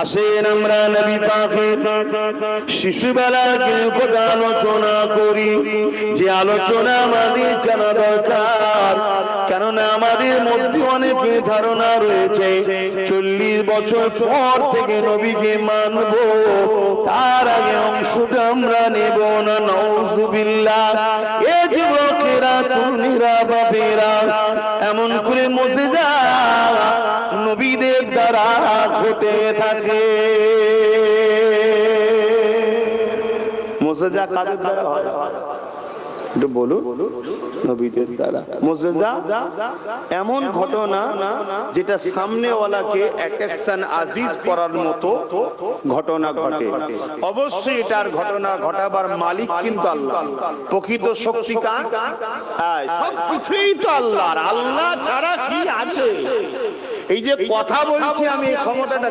আসেন আমরা নবী পাকের শিশুবেলার কিছু কথা আলোচনা করি। যে আলোচনা আমাদের জানা দরকার। কেননা আমাদের মধ্যে অনেক ধারণা রয়েছে। চল্লিশ বছর পর থেকে নবীকে মানব। তার আগে অংশটা আমরা নেব না নৌজুবিল্লাহ এ যুবকেরা, তরুণীরা, বাপেরা, এমন করে মজে যা নবীদের দ্বারা ঘটে থাকে। এমন ঘটনা যেটা সামনেওয়ালাকে অ্যাট্রাকশন আজিজ করার মতো ঘটনা ঘটে। অবশ্যই এটার ঘটনা ঘটাবার মালিক কিন্তু আল্লাহ। প্রকৃত শক্তি কার? হ্যাঁ, সব কিছুই তো আল্লাহর। আল্লাহ ছাড়া কি আছে? এই যে কথা বলছি আমি ক্ষমতাটা